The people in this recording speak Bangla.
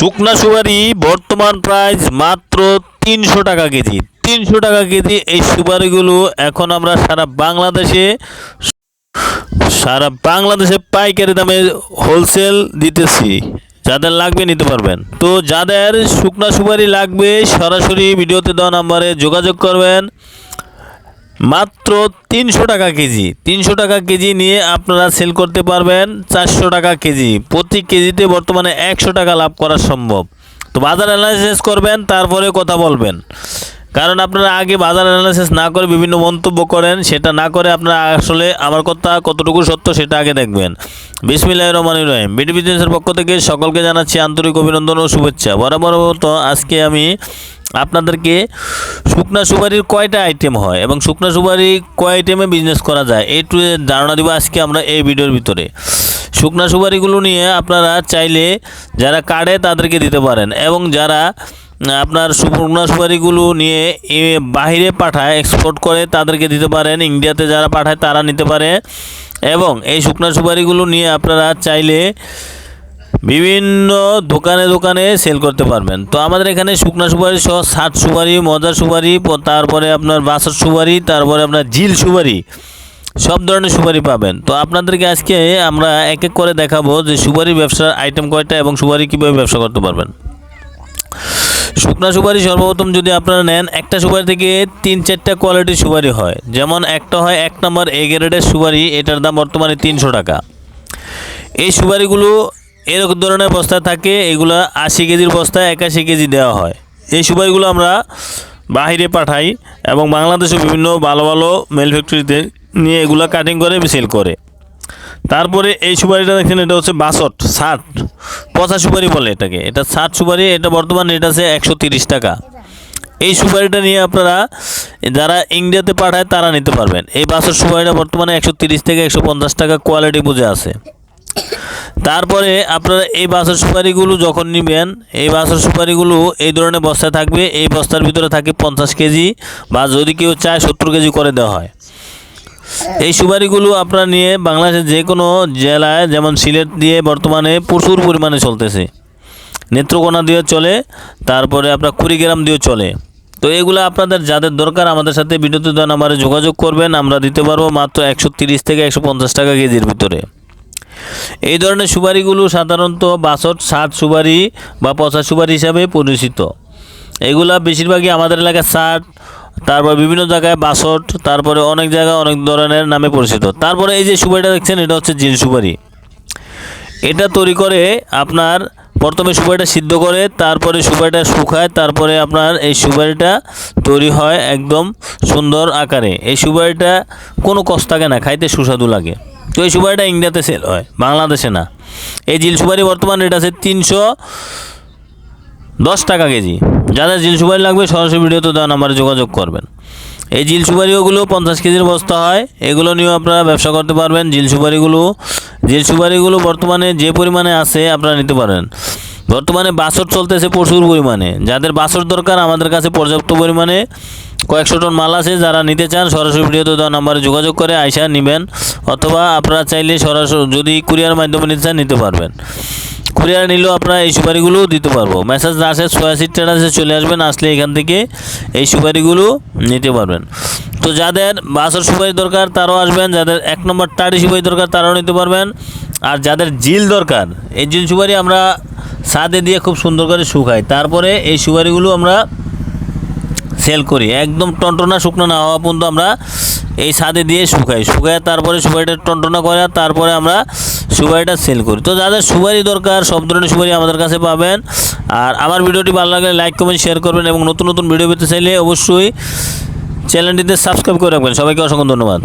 শুকনা সুপারি, বর্তমান প্রাইস মাত্র তিনশো টাকা কেজি। তিনশো টাকা কেজি এই সুপারিগুলো এখন আমরা সারা বাংলাদেশে সারা বাংলাদেশে পাইকারি দামে হোলসেল দিতেছি। যাদের লাগবে নিতে পারবেন। তো যাদের শুকনা সুপারি লাগবে, সরাসরি ভিডিওতে দেওয়া নাম্বারে যোগাযোগ করবেন। মাত্র তিনশো টাকা কেজি। তিনশো টাকা কেজি নিয়ে আপনারা সেল করতে পারবেন চারশো টাকা কেজি। প্রতি কেজিতে বর্তমানে একশো টাকা লাভ করা সম্ভব। তো বাজার অ্যানালাইসিস করবেন, তারপরে কথা বলবেন। কারণ আপনারা আগে বাজার অ্যানালাইসিস না করে বিভিন্ন মন্তব্য করেন, সেটা না করে আপনারা আসলে আমার কথা কতটুকু সত্য সেটা আগে দেখবেন। বিসমিল্লাহ রহমান রহিম। বিডি বিজনেসের পক্ষ থেকে সকলকে জানাচ্ছি আন্তরিক অভিনন্দন ও শুভেচ্ছা। বরাবর মতো আজকে আমি আপনাদেরকে শুকনা সুপারির কয়টা আইটেম হয় এবং শুকনা সুপারি কয় আইটেমে বিজনেস করা যায়? একটু ধারণা দিব আজকে আমরা এই ভিডিওর ভিতরে। শুকনা সুপারিগুলো নিয়ে আপনারা চাইলে যারা কাড়ে তাদেরকে দিতে পারেন এবং যারা আপনার শুকনা সুপারিগুলো নিয়ে বাহিরে পাঠায় এক্সপোর্ট করে তাদেরকে দিতে পারেন। ইন্ডিয়াতে যারা পাঠায় তারা নিতে পারে। এবং এই শুকনা সুপারিগুলো নিয়ে আপনারা চাইলে বিভিন্ন দোকানে দোকানে সেল করতে পারবেন। তো আমাদের এখানে শুকনা সুপারি সহ ষাট সুপারি, মজার সুপারি তারপরে আপনার বাসর সুপারি, তারপরে আপনার জিল সুপারি, সব ধরনের সুপারি পাবেন। তো আপনাদেরকে আজকে আমরা এক এক করে দেখাবো যে সুপারি ব্যবসার আইটেম কয়টা এবং সুপারি কীভাবে ব্যবসা করতে পারবেন। শুকনা সুপারি সর্বপ্রথম যদি আপনারা নেন, একটা সুপারি থেকে তিন চারটা কোয়ালিটির সুপারি হয়। যেমন একটা হয় এক নম্বর এ সুপারি, এটার দাম বর্তমানে তিনশো টাকা। এই সুপারিগুলো এরকম ধরনের বস্তায় থাকে, এগুলো আশি কেজির বস্তায় একাশি কেজি দেওয়া হয়। এই সুপারিগুলো আমরা বাহিরে পাঠাই এবং বাংলাদেশে বিভিন্ন ভালো ভালো মেল ফ্যাক্টরিতে নিয়ে এগুলো কাটিং করে সেল করে। তারপরে এই সুপারিটা দেখছেন এটা হচ্ছে বাসট ষাট পচা সুপারি বলে এটাকে। এটা ষাট সুপারি, এটা বর্তমান রেট আছে একশো তিরিশ টাকা। এই সুপারিটা নিয়ে আপনারা যারা ইন্ডিয়াতে পাঠায়, তারা নিতে পারবেন। এই বাসের সুপারিটা বর্তমানে একশো তিরিশ থেকে একশো পঞ্চাশ টাকা কোয়ালিটি বুঝে আছে। তারপরে আপনারা এই বাসের সুপারিগুলো যখন নেবেন, এই বাসের সুপারিগুলো এই ধরনের বস্তায় থাকবে, এই বস্তার ভিতরে থাকে পঞ্চাশ কেজি বা যদি কেউ চায় সত্তর কেজি করে দেওয়া হয়। এই সুপারিগুলো আপনারা নিয়ে বাংলাদেশের যে কোনো জেলায়, যেমন সিলেট দিয়ে বর্তমানে প্রচুর পরিমাণে চলতেছে। নেত্রকোনা দিয়ে চলে, তারপরে আপনার কুড়িগ্রাম দিয়েও চলে। তো এগুলো আপনাদের যাদের দরকার আমাদের সাথে দেওয়া নাম্বারে যোগাযোগ করবেন, আমরা দিতে পারব মাত্র একশো থেকে একশো পঞ্চাশ টাকা কেজির ভিতরে। এই ধরনের সুপারিগুলো সাধারণত বাসট ষাট সুপারি বা পচা সুপারি হিসাবে পরিচিত। এগুলা বেশিরভাগই আমাদের এলাকায় ষাট তারপর বিভিন্ন জায়গায় বাসট, তারপরে অনেক জায়গায় অনেক ধরনের নামে পরিচিত। তারপরে এই যে সুপারিটা দেখছেন, এটা হচ্ছে জিন সুপারি। এটা তৈরি করে আপনার প্রথমে সুপারিটা সিদ্ধ করে, তারপরে সুপারিটা শুকায়, তারপরে আপনার এই সুপারিটা তৈরি হয় একদম সুন্দর আকারে। এই সুপারিটা কোনো কষ্ট থাকে না, খাইতে সুস্বাদু লাগে। তো এই সুপারিটা ইন্ডিয়াতে সেল হয়, বাংলাদেশে না। এই জিল সুপারি বর্তমান রেট আছে তিনশো দশ টাকা কেজি। যাদের জিল সুপারি লাগবে সরাসরি ভিডিওতে দেওয়া নাম্বারে যোগাযোগ করবেন। এই জিল সুপারিগুলো পঞ্চাশ কেজির বস্তা হয়, এগুলো নিয়েও আপনারা ব্যবসা করতে পারবেন। জিল সুপারিগুলো জিল সুপারিগুলো বর্তমানে যে পরিমাণে আছে আপনারা নিতে পারেন। বর্তমানে বাসর চলতেছে প্রচুর পরিমাণে। যাদের বাসর দরকার, আমাদের কাছে পর্যাপ্ত পরিমাণে কয়েকশো টন মাল আছে, যারা নিতে চান, সরাসরি ভিডিওতে দেওয়া নাম্বারে যোগাযোগ করে আইসা নেবেন, অথবা আপনারা চাইলে সরাসরি, যদি কুরিয়ার মাধ্যমে নিতে চান, নিতে পারবেন। কুরিয়ার নিলেও আপনারা এই সুপারিগুলোও দিতে পারব। মেসেজ না আসে ছয়াশি টাকাসে চলে আসবেন, আসলে এখান থেকে এই সুপারিগুলো নিতে পারবেন। তো যাদের বাসর সুপারি দরকার, তারাও আসবেন, যাদের এক নম্বর টাটি সুপারি দরকার, তারাও নিতে পারবেন। আর যাদের জিল দরকার, এই জিল সুপারি আমরা সাদে দিয়ে খুব সুন্দর করে শুকাই। তারপরে এই সুপারিগুলো আমরা সেল করি। একদম টনটনা শুকনো না হওয়া পর্যন্ত আমরা এই ছাদে দিয়ে শুকাই। শুকায় তারপরে সুপারিটা টনটনা করে, তারপরে আমরা সুপারিটা সেল করি। তো যাদের সুপারি দরকার, সব ধরনের সুপারি আমাদের কাছে পাবেন। আর আমার ভিডিওটি ভালো লাগলে লাইক, কমেন্ট, শেয়ার করবেন এবং নতুন নতুন ভিডিও পেতে চাইলে অবশ্যই চ্যানেলটিতে সাবস্ক্রাইব করে রাখবেন। সবাইকে অসংখ্য ধন্যবাদ।